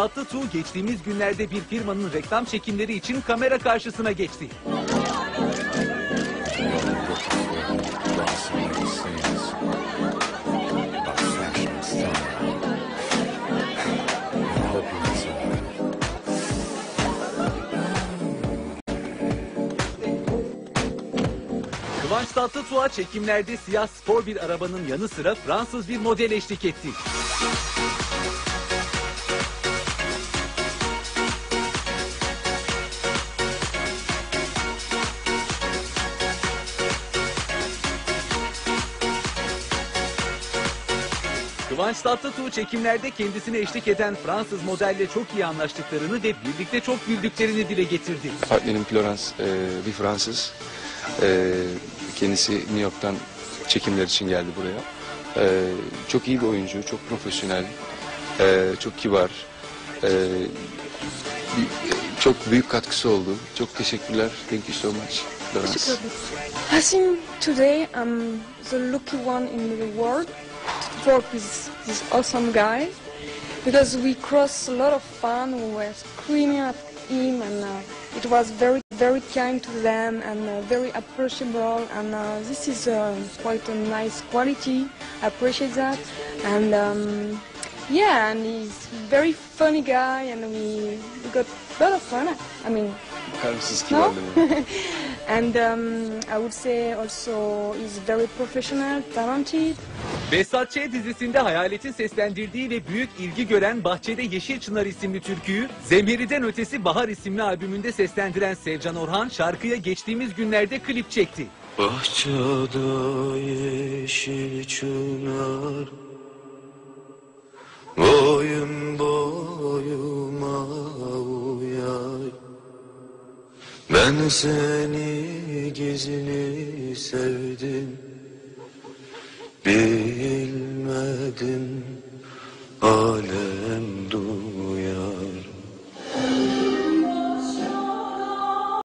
Tatlıtuğ geçtiğimiz günlerde bir firmanın reklam çekimleri için kamera karşısına geçti. Kıvanç Tatlıtuğ'a çekimlerde siyah spor bir arabanın yanı sıra Fransız bir model eşlik etti. Kıvanç Tatlıtuğ çekimlerde kendisine eşlik eden Fransız modelle çok iyi anlaştıklarını ve birlikte çok güldüklerini dile getirdi. Partnerim Florence e, bir Fransız. E, kendisi New York'tan çekimler için geldi buraya. E, çok iyi bir oyuncu, çok profesyonel, e, çok kibar. E, bir- çok büyük katkısı oldu. Çok teşekkürler. Thank you so much. Florence. I think today I'm the lucky one in the world work with this awesome guy because we crossed a lot of fun. We were screaming at him, and uh, it was very, very kind to them and uh, very approachable. And uh, this is uh, quite a nice quality. I appreciate that. And um, yeah, and he's very funny guy, and we, we got a lot of fun. I mean, No? and um, I would say also he's very professional, talented. Behzat Ç. dizisinde Hayalet'in seslendirdiği ve büyük ilgi gören Bahçede Yeşil Çınar isimli türküyü Zemheri'den Ötesi Bahar isimli albümünde seslendiren Sevcan Orhan şarkıya geçtiğimiz günlerde klip çekti. Bahçede yeşil çınar Boyun boyuma uyar Ben seni gizli sevdim Bilmedim